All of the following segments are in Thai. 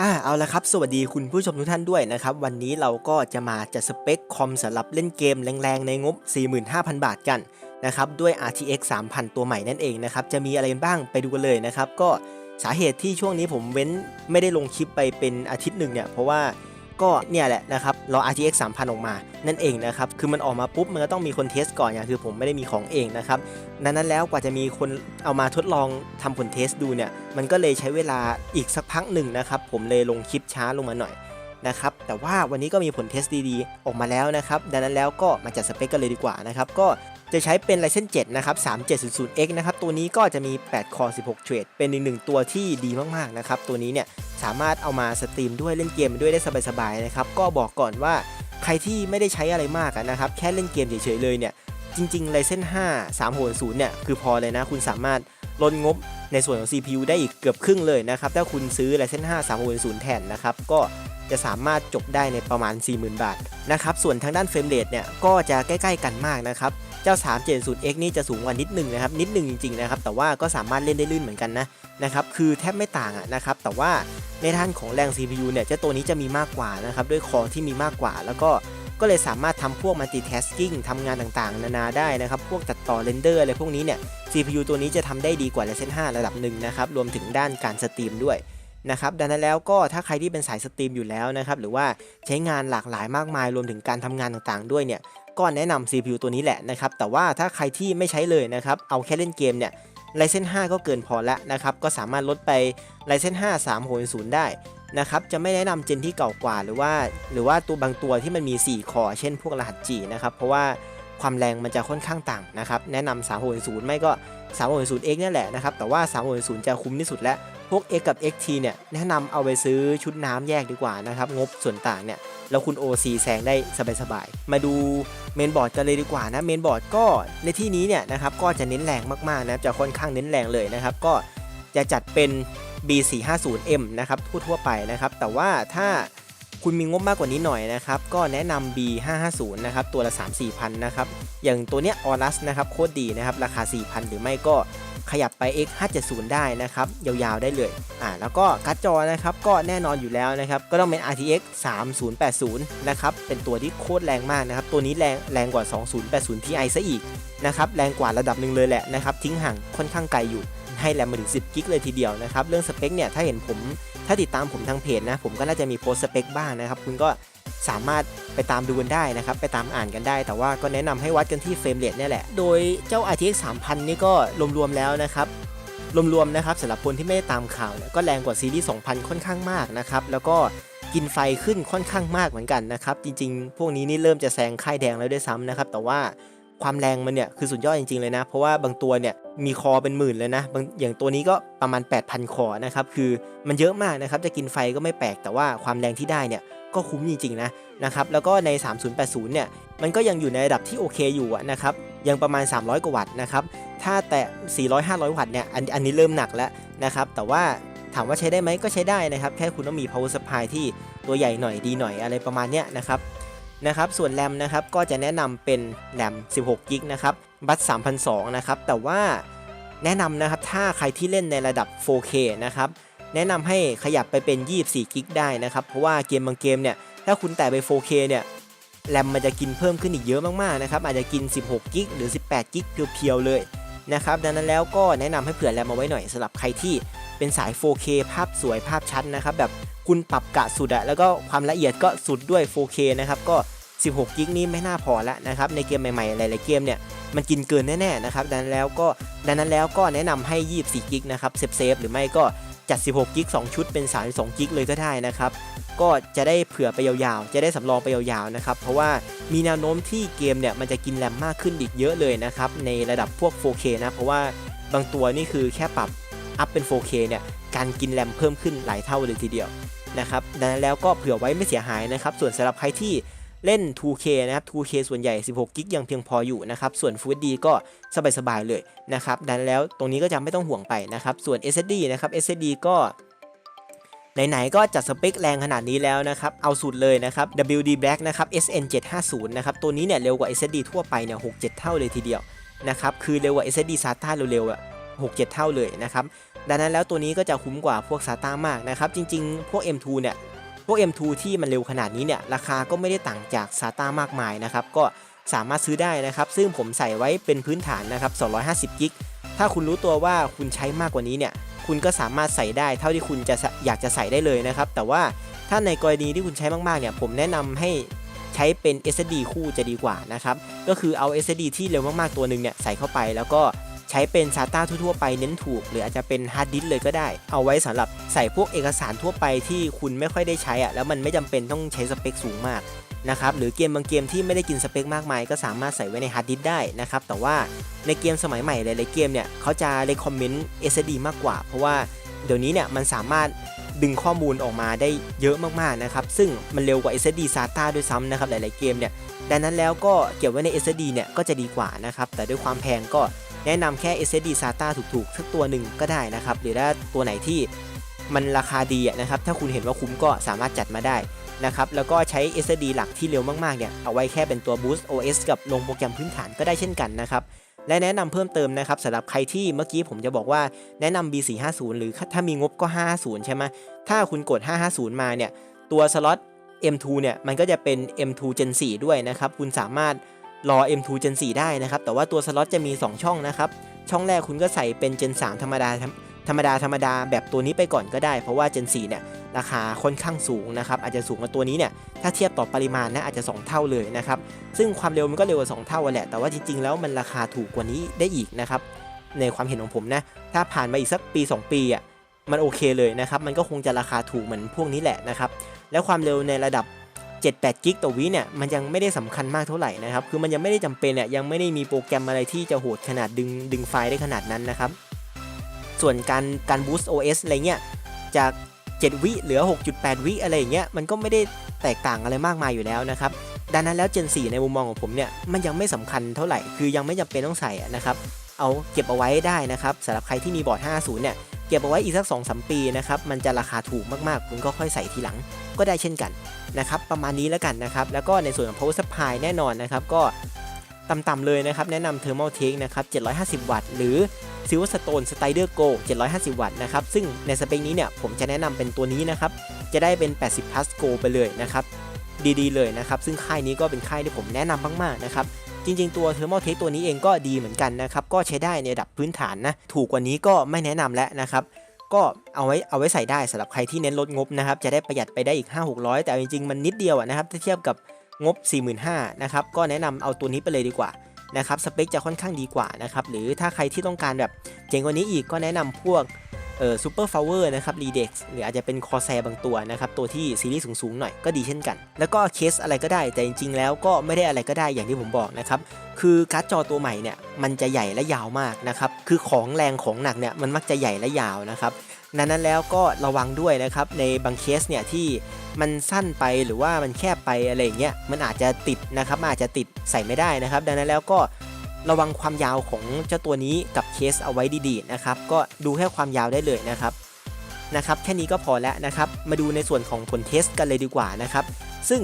อ่าเอาละครับ สวัสดีคุณผู้ชมทุกท่านด้วยนะครับ วันนี้เราก็จะมาจัดสเปคคอมสำหรับเล่นเกมแรงๆ ในงบ 45,000 บาทกันนะครับด้วย RTX 3000 ตัวใหม่นั่นเองนะครับจะมีอะไรกันบ้างไปดูกันเลยนะครับ ก็สาเหตุที่ช่วงนี้ผมเว้นไม่ได้ลงคลิปไปเป็นอาทิตย์หนึ่งเนี่ยเพราะว่า ก็เนี่ยแหละนะครับรอ RTX 3000 ออกมานั่นเองนะครับคือมันออกมาปุ๊บมันก็ต้องมีคนเทสก่อนอย่างคือผมไม่ได้มีของเองนะครับดังนั้นแล้วกว่าจะมีคนเอามาทดลองทำผลเทสดูเนี่ยมันก็เลยใช้เวลาอีกสักพักหนึ่งนะครับผมเลยลงคลิปช้าลงมาหน่อยนะครับแต่ว่าวันนี้ก็มีผลเทสดีๆ ออกมาแล้วนะครับดังนั้นแล้วก็มาจัดสเปคกันเลยดีกว่านะครับก็ จะใช้เป็น Ryzen 7 นะครับ 3700X นะครับ ตัวนี้ก็จะมี 8 คอร์ 16 เทรด เป็นอีกหนึ่งตัวที่ดีมาก ๆ นะครับ ตัวนี้เนี่ยสามารถเอามาสตรีมด้วยเล่นเกมด้วยได้สบาย ๆ นะครับ ก็บอกก่อนว่าใครที่ไม่ได้ใช้อะไรมากนะครับ แค่เล่นเกมเฉย ๆ เลยเนี่ย จริง ๆ Ryzen 5 360เนี่ย คือพอเลยนะ คุณสามารถลดงบในส่วนของ CPU ได้อีกเกือบครึ่งเลยนะครับ ถ้าคุณซื้อ Ryzen 5 360แทนนะครับ ก็จะสามารถจบได้ในประมาณ 40,000 บาทนะครับ ส่วนทางด้านเฟรมเรทเนี่ย ก็จะใกล้ ๆ กันมากนะครับ เจ้า 370X นี่จะสูงกว่านิดหนึ่งนะครับนิดหนึ่งจริงๆนะครับแต่ว่าก็สามารถเล่นได้ลื่นเหมือนกันนะนะครับคือแทบไม่ต่างอะนะครับแต่ว่าในด้านของแรง CPU เนี่ยเจ้าตัวนี้จะมีมากกว่านะครับด้วยคอที่มีมากกว่า แล้วก็ก็เลยสามารถทำพวก multitasking ทำงานต่างๆ นานาได้นะครับ พวกตัดต่อเรนเดอร์อะไรพวกนี้เนี่ย CPU ตัวนี้จะทำได้ดีกว่า Ryzen 5 ระดับหนึ่งนะครับ รวมถึงด้านการสตรีมด้วยนะครับดังนั้นแล้วก็ถ้าใครที่เป็นสายสตรีมอยู่แล้วนะครับ หรือว่าใช้งานหลากหลายมากมายรวมถึงการทำงานต่างๆ ด้วยเนี่ย ก็แนะนำ CPU ตัวนี้แหละนะครับ แต่ว่าถ้าใครที่ไม่ใช้เลยนะครับ เอาแค่เล่นเกมเนี่ย Ryzen 5ก็เกินพอแล้วนะครับ ก็สามารถลดไป Ryzen 5 360ได้นะครับ จะไม่แนะนำเจนที่เก่ากว่าหรือว่า หรือว่าตัวบางตัวที่มันมี 4 คอ เช่นพวกรหัส G นะครับ เพราะว่าความแรงมันจะค่อนข้างต่างนะครับ แนะนำ360ไม่ก็ 360X เนี่แหละนะครับ แต่ว่า360จะคุ้มที่สุดแล้ว วก X กับ XT เนี่ยแนะนำเอาไปซื้อชุดน้ำแยกดีกว่านะครับ งบส่วนต่างเนี่ยแล้วคุณ OC แซงได้สบายๆ มาดูเมนบอร์ดกันเลยดีกว่านะ เมนบอร์ดก็ในที่นี้เนี่ยนะครับก็จะเน้นแรงมากๆนะจะค่อนข้างเน้นแรงเลยนะครับ ก็จะจัดเป็น B450M นะครับทั่วๆไปนะครับ แต่ว่าถ้าคุณมีงบมากกว่านี้หน่อยนะครับ ก็แนะนำ B550 นะครับ ตัวละ 3-4พันนะครับ อย่างตัวเนี้ยออรัสนะครับ โคตรดีนะครับ ราคา 4,000 หรือไม่ก็ ขยับไป X570 ได้นะครับยาวๆได้เลยอ่าแล้วก็การ์ดจอนะครับก็แน่นอนอยู่แล้วนะครับก็ต้องเป็น RTX 3080นะครับเป็นตัวที่โคตรแรงมากนะครับตัวนี้แรงแรงกว่า 2080 Ti ซะอีกนะครับแรงกว่าระดับหนึ่งเลยแหละนะครับทิ้งห่างค่อนข้างไกลอยู่ให้แรมมาถึง 10 กิกเลยทีเดียวนะครับเรื่องสเปคเนี่ยถ้าเห็นผมถ้าติดตามผมทางเพจนะผมก็น่าจะมีโพสสเปคบ้างนะครับคุณก็ สามารถไปตามดูกันได้นะครับ ไปตามอ่านกันได้ แต่ว่าก็แนะนำให้วัดกันที่เฟรมเรทนี่แหละ โดยเจ้า RTX 3000 นี่ก็รวมๆแล้วนะครับ รวมๆนะครับสำหรับคนที่ไม่ได้ตามข่าวเนี่ยก็แรงกว่าซีรีส์2000 ค่อนข้างมากนะครับ แล้วก็กินไฟขึ้นค่อนข้างมากเหมือนกันนะครับ จริงๆ พวกนี้นี่เริ่มจะแซงค่ายแดงแล้วด้วยซ้ำนะครับ แต่ว่า ความแรงมันเนี่ยคือสุดยอดจริงๆเลยนะ เพราะว่าบางตัวเนี่ยมีคอเป็นหมื่นเลยนะบางอย่างตัวนี้ก็ประมาณ 8,000 คอนะครับคือมันเยอะมากนะครับจะกินไฟก็ไม่แปลกแต่ว่าความแรงที่ได้เนี่ยก็คุ้มจริงๆนะนะครับแล้วก็ใน 3080 เนี่ยมันก็ยังอยู่ในระดับที่โอเคอยู่นะครับยังประมาณ 300 กว่าวัตต์นะครับถ้าแต่ 400-500 วัตต์เนี่ยอันอันนี้เริ่มหนักแล้วนะครับแต่ว่าถามว่าใช้ได้ไหมก็ใช้ได้นะครับแค่คุณต้องมี power supply ที่ตัวใหญ่หน่อยดีหน่อยอะไรประมาณเนี้ยนะครับ นะครับส่วนแรมนะครับก็จะแนะนำเป็นแรม16กิกนะครับบัต3,200นะครับแต่ว่าแนะนำนะครับถ้าใครที่เล่นในระดับ 4K นะครับแนะนำให้ขยับไปเป็น 24กิกได้นะครับเพราะว่าเกมบางเกมเนี่ยถ้าคุณแตะไป 4K เนี่ยแรมมันจะกินเพิ่มขึ้นอีกเยอะมากๆนะครับอาจจะกิน 16กิกหรือ 18กิกเพียวๆเลยนะครับดังนั้นแล้วก็แนะนำให้เผื่อแรมมาไว้หน่อยสำหรับใครที่เป็นสาย 4K ภาพสวยภาพชัดนะครับแบบคุณปรับกะสุดอะแล้วก็ความละเอียดก็สุดด้วย 4K นะครับก็ 16 กิกนี้ไม่น่าพอแล้วนะครับในเกมใหม่ๆหลายๆเกมเนี่ยมันกินเกินแน่ๆนะครับดังนั้นแล้วก็ดังนั้นแล้วก็แนะนำให้ 24 กิกนะครับเซฟๆหรือไม่ก็จัด 16 กิก 2 ชุดเป็น 32 กิกเลยก็ได้นะครับ ก็จะได้เผื่อไปยาวๆ จะได้สำรองไปยาวๆ นะครับ เพราะว่ามีแนวโน้มที่เกมเนี่ยมันจะกินแรมมากขึ้นอีกเยอะเลยนะครับ ในระดับพวก 4K นะ เพราะว่าบางตัวนี่คือแค่ปรับอัพเป็น 4K เนี่ย การกินแรมเพิ่มขึ้นหลายเท่าเลยทีเดียวนะครับ ดังนั้นแล้วก็เผื่อไว้ไม่เสียหายนะครับ ส่วนสำหรับใครที่ เล่น 2K นะครับ 2K ส่วนใหญ่ 16กิกยังเพียงพออยู่นะครับ ส่วน Full HD ก็สบายๆเลยนะครับ ดังนั้นแล้วตรงนี้ก็จะไม่ต้องห่วงไปนะครับ ส่วน SSD นะครับ SSD ก็ไหนๆก็จัดสเปคแรงขนาดนี้แล้วนะครับ เอาสุดเลยนะครับ WD Black นะครับ SN 750นะครับ ตัวนี้เนี่ยเร็วกว่า SSD ทั่วไปเนี่ย6-7 เท่าเลยทีเดียวนะครับ คือเร็วกว่า SSD SATA เร็วๆอะ6-7 เท่าเลยนะครับ ดังนั้นแล้วตัวนี้ก็จะคุ้มกว่าพวก SATA มากนะครับ จริงๆ พวก M2 เนี่ย พวก M2 ที่มันเร็วขนาดนี้เนี่ยราคาก็ไม่ได้ต่างจาก SATA มากมายนะครับก็สามารถซื้อได้นะครับ ซึ่งผมใส่ไว้เป็นพื้นฐานนะครับ250กิกถ้าคุณรู้ตัวว่าคุณใช้มากกว่านี้เนี่ยคุณก็สามารถใส่ได้เท่าที่คุณจะอยากจะใส่ได้เลยนะครับ แต่ว่าถ้าในกรณีที่คุณใช้มากๆเนี่ยผมแนะนำให้ใช้เป็น SSD คู่จะดีกว่านะครับ ก็คือเอา SSD ที่เร็วมากๆตัวหนึ่งเนี่ยใส่เข้าไปแล้วก็ ช้เป็น SATA ทั่วๆไปเน้นถูก หรืออาจจะเป็นฮาร์ดดิสเลยก็ได้ เอาไว้สำหรับใส่พวกเอกสารทั่วไปที่คุณไม่ค่อยได้ใช้อะแล้วมันไม่จำเป็นต้องใช้สเปคสูงมากนะครับหรือเกมบางเกมที่ไม่ได้กินสเปคมากมาย ก็สามารถใส่ไว้ในฮาร์ดดิสได้นะครับแต่ว่าในเกมสมัยใหม่หลายๆเกมเนี่ยเขาจะ recommend SSD มากกว่า เพราะว่าเดี๋ยวนี้เนี่ยมันสามารถดึงข้อมูลออกมาได้เยอะมากๆนะครับซึ่งมันเร็วกว่า SSD SATA ด้วยซ้ำนะครับหลายๆเกมเนี่ยดังนั้นแล้วก็เก็บไว้ใน SSD เนี่ยก็จะดีกว่านะครับแต่ด้วยความแพงก็ แนะนำแค่ SSD SATA ถูกๆสักตัวหนึ่งก็ได้นะครับหรือถ้าตัวไหนที่มันราคาดีนะครับถ้าคุณเห็นว่าคุ้มก็สามารถจัดมาได้นะครับแล้วก็ใช้ SSD หลักที่เร็วมากๆเนี่ยเอาไว้แค่เป็นตัว Boost OS กับลงโปรแกรมพื้นฐานก็ได้เช่นกันนะครับและแนะนำเพิ่มเติมนะครับสำหรับใครที่เมื่อกี้ผมจะบอกว่าแนะนำ B450 หรือถ้ามีงบก็ 550 ใช่ไหมถ้าคุณกด 550 มาเนี่ยตัวสล็อต M2 เนี่ยมันก็จะเป็น M2 Gen 4 ด้วยนะครับ คุณสามารถ รอ M2 Gen 4 ได้นะครับ แต่ว่าตัวสล็อตจะมี 2 ช่องนะครับ ช่องแรกคุณก็ใส่เป็น Gen 3 ธรรมดาธรรมดาธรรมดาแบบตัวนี้ไปก่อนก็ได้ เพราะว่า Gen 4 เนี่ย ราคาค่อนข้างสูงนะครับ อาจจะสูงกว่าตัวนี้เนี่ย ถ้าเทียบต่อปริมาณนะอาจจะ 2 เท่าเลยนะครับ ซึ่งความเร็วมันก็เร็วกว่า 2 เท่าแหละ แต่ว่าจริง ๆ แล้วมันราคาถูกกว่านี้ได้อีกนะครับ ในความเห็นของผมนะ ถ้าผ่านมาอีกสักปี 2 ปีอะ มันโอเคเลยนะครับ มันก็คงจะราคาถูกเหมือนพวกนี้แหละนะครับ แล้วความเร็วในระดับ 7-8 กิกต่อวิเนี่ยมันยังไม่ได้สำคัญมากเท่าไหร่นะครับคือมันยังไม่ได้จำเป็นเนี่ยยังไม่ได้มีโปรแกรมอะไรที่จะโหดขนาดดึงดึงไฟล์ได้ขนาดนั้นนะครับส่วนการการ boost OS อะไรเงี้ยจาก 7 วิเหลือ 6.8 วิอะไรอย่างเงี้ยมันก็ไม่ได้แตกต่างอะไรมากมายอยู่แล้วนะครับดังนั้นแล้ว Gen 4 ในมุมมองของผมเนี่ยมันยังไม่สำคัญเท่าไหร่คือยังไม่จำเป็นต้องใส่นะครับเอาเก็บเอาไว้ได้นะครับสำหรับใครที่มีบอร์ด 50 เนี่ย เก็บเอาไว้อีกสัก2-3ปีนะครับมันจะราคาถูกมากๆ คุณก็ค่อยใส่ทีหลังก็ได้เช่นกันนะครับประมาณนี้แล้วกันนะครับแล้วก็ในส่วนของ power supply แน่นอนนะครับก็ต่ำๆเลยนะครับแนะนำ thermal take นะครับ 750 วัตต์ หรือ Silverstone Strider Go 750 วัตต์นะครับซึ่งในสเปคนี้เนี่ยผมจะแนะนำเป็นตัวนี้นะครับจะได้เป็น 80 plus go ไปเลยนะครับดีๆเลยนะครับซึ่งค่ายนี้ก็เป็นค่ายที่ผมแนะนำมากๆนะครับ จริงๆตัว Thermal Take ตัวนี้เองก็ดีเหมือนกันนะครับก็ใช้ได้ในระดับพื้นฐานนะถูกกว่านี้ก็ไม่แนะนำแล้วนะครับก็เอาไว้เอาไว้ใส่ได้สำหรับใครที่เน้นลดงบนะครับจะได้ประหยัดไปได้อีก 5-600 แต่จริงๆมันนิดเดียวนะครับถ้าเทียบกับงบ 45,000นะครับก็แนะนำเอาตัวนี้ไปเลยดีกว่านะครับสเปคจะค่อนข้างดีกว่านะครับหรือถ้าใครที่ต้องการแบบเจ๋งกว่านี้อีกก็แนะนำพวก เอ่อซูเปอร์ฟลาวเวอร์นะครับรีเด็กหรืออาจจะเป็นคอแซบางตัวนะครับ ตัวที่ซีรีส์สูงๆหน่อยก็ดีเช่นกัน แล้วก็เคสอะไรก็ได้ แต่จริงๆแล้วก็ไม่ได้อะไรก็ได้อย่างที่ผมบอกนะครับ คือการ์ดจอตัวใหม่เนี่ยมันจะใหญ่และยาวมากนะครับ คือของแรงของหนักเนี่ยมันมักจะใหญ่และยาวนะครับดังนั้นแล้วก็ระวังด้วยนะครับในบางเคสเนี่ยที่มันสั้นไปหรือว่ามันแคบไปอะไรอย่างเงี้ยมันอาจจะติดนะครับอาจจะติดใส่ไม่ได้นะครับ ดังนั้นแล้วก็ ระวังความยาวของเจ้าตัวนี้กับเคสเอาไว้ดีๆนะครับก็ดูแค่ความยาวได้เลยนะครับนะครับแค่นี้ก็พอแล้วนะครับมาดูในส่วนของผลเทสกันเลยดีกว่านะครับซึ่ง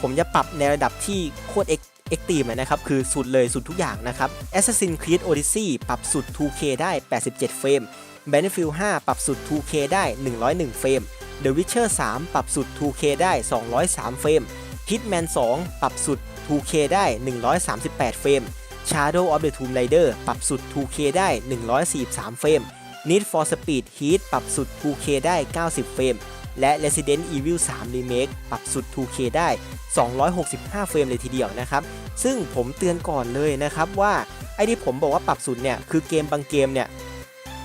ผมจะปรับในระดับที่โคตรเอ็กเอ็กตีมนะครับคือสุดเลยสุดทุกอย่างนะครับ Assassin's Creed Odyssey ปรับสุด 2K ได้ 87 เฟรม Battlefield 5 ปรับสุด 2K ได้ 101 เฟรม The Witcher 3 ปรับสุด 2K ได้ 203 เฟรม Hitman 2 ปรับสุด 2K ได้ 138 เฟรม Shadow of the Tomb Raider ปรับสุด 2K ได้ 143 เฟรม Need for Speed Heat ปรับสุด 2K ได้ 90 เฟรม และ Resident Evil 3 Remake ปรับสุด 2K ได้ 265 เฟรมเลยทีเดียวนะครับ ซึ่งผมเตือนก่อนเลยนะครับว่า ไอ้ที่ผมบอกว่าปรับสุดเนี่ย คือเกมบางเกมเนี่ย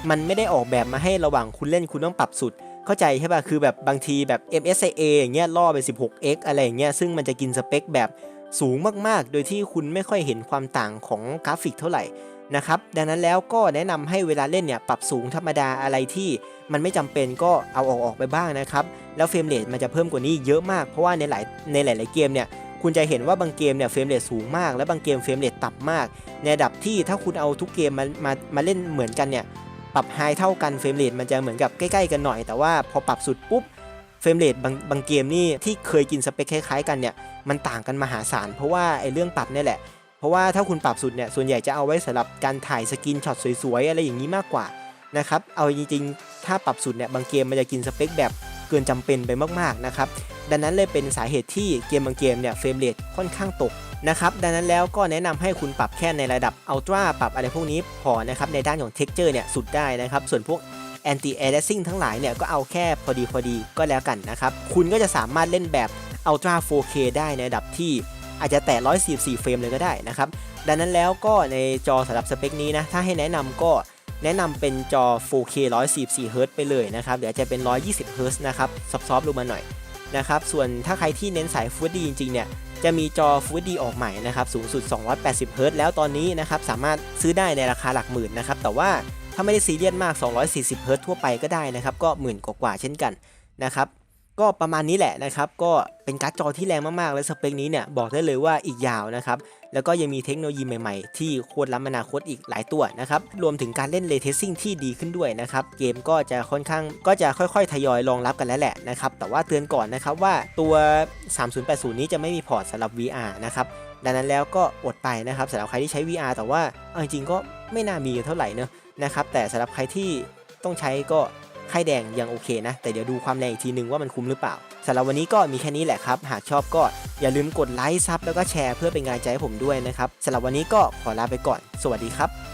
มันไม่ได้ออกแบบมาให้ระหว่างคุณเล่นคุณต้องปรับสุด เข้าใจใช่ป่ะ คือแบบบางทีแบบ MSIA อย่างเงี้ยล่อไป 16x อะไรอย่างเงี้ย ซึ่งมันจะกินสเปคแบบ สูงมากๆ โดยที่คุณไม่ค่อยเห็นความต่างของกราฟิกเท่าไหร่นะครับดังนั้นแล้วก็แนะนำให้เวลาเล่นเนี่ยปรับสูงธรรมดาอะไรที่มันไม่จำเป็นก็เอาออกออกไปบ้างนะครับแล้วเฟรมเรทมันจะเพิ่มกว่านี้เยอะมากเพราะว่าในหลายในหลาย ๆเกมเนี่ยคุณจะเห็นว่าบางเกมเนี่ยเฟรมเรทสูงมาก และบางเกมเฟรมเรทต่ำมาก ในระดับที่ถ้าคุณเอาทุกเกมมามามาเล่นเหมือนกันเนี่ยปรับไฮเท่ากันเฟรมเรทมันจะเหมือนกับใกล้ ๆ กันหน่อย แต่ว่าพอปรับสุดปุ๊บ เฟรมเรทบางบางเกมนี่ที่เคยกินสเปคคล้ายๆกันเนี่ยมันต่างกันมหาศาลเพราะว่าไอ้เรื่องปรับนี่แหละเพราะว่าถ้าคุณปรับสุดเนี่ยส่วนใหญ่จะเอาไว้สำหรับการถ่ายสกินช็อตสวยๆอะไรอย่างนี้มากกว่านะครับเอาจริงๆถ้าปรับสุดเนี่ยบางเกมมันจะกินสเปคแบบเกินจำเป็นไปมากๆนะครับดังนั้นเลยเป็นสาเหตุที่เกมบางเกมเนี่ยเฟรมเรทค่อนข้างตกนะครับดังนั้นแล้วก็แนะนำให้คุณปรับแค่ในระดับอัลตร้าปรับอะไรพวกนี้พอนะครับในด้านของ Texture เนี่ยสุดได้นะครับส่วนพวก anti aliasing ทั้งหลายเนี่ยก็เอาแค่พอดีพอดีก็แล้วกันนะครับ คุณก็จะสามารถเล่นแบบ Ultra 4K ได้ในระดับที่อาจจะแตะ144 เฟรมเลยก็ได้นะครับ ดังนั้นแล้วก็ในจอสำหรับสเปคนี้นะ ถ้าให้แนะนำก็แนะนำเป็นจอ 4K 144 Hz ไปเลยนะครับ เดี๋ยวจะเป็น 120 Hz นะครับซอฟๆลงมาหน่อยนะครับ ส่วนถ้าใครที่เน้นสาย Full HD จริงๆเนี่ย จะมีจอ Full HD ออกใหม่นะครับ สูงสุด 280 Hz แล้วตอนนี้นะครับ สามารถซื้อได้ในราคาหลักหมื่นนะครับ แต่ว่า ถ้าไม่ได้ซีเรียสมาก 240 Hz ทั่วไปก็ได้นะครับ ก็หมื่นกว่าเช่นกันนะครับ ก็ประมาณนี้แหละนะครับ ก็เป็นการ์ดจอที่แรงมากๆ และสเปคนี้เนี่ยบอกได้เลยว่าอีกยาวนะครับ แล้วก็ยังมีเทคโนโลยีใหม่ๆ ที่โคตรล้ำอนาคตอีกหลายตัวนะครับ รวมถึงการเล่นเลเทสซิ่งที่ดีขึ้นด้วยนะครับ เกมก็จะค่อนข้างก็จะค่อยๆ ทยอยรองรับกันแล้วแหละนะครับ แต่ว่าเตือนก่อนนะครับว่าตัว 3080 นี้จะไม่มีพอร์ตสำหรับ VR นะครับ ดังนั้นแล้วก็อดไปนะครับสำหรับใครที่ใช้ VR แต่ว่าเอาจริงก็ไม่น่ามีเท่าไหร่เนอะนะครับแต่สำหรับใครที่ต้องใช้ก็ไข่แดงยังโอเคนะ แต่เดี๋ยวดูความแรงอีกทีนึงว่ามันคุ้มหรือเปล่าสำหรับวันนี้ก็มีแค่นี้แหละครับ หากชอบก็อย่าลืมกดไลค์ซับแล้วก็แชร์เพื่อเป็นกำลังใจให้ผมด้วยนะครับสำหรับวันนี้ก็ขอลาไปก่อน สวัสดีครับ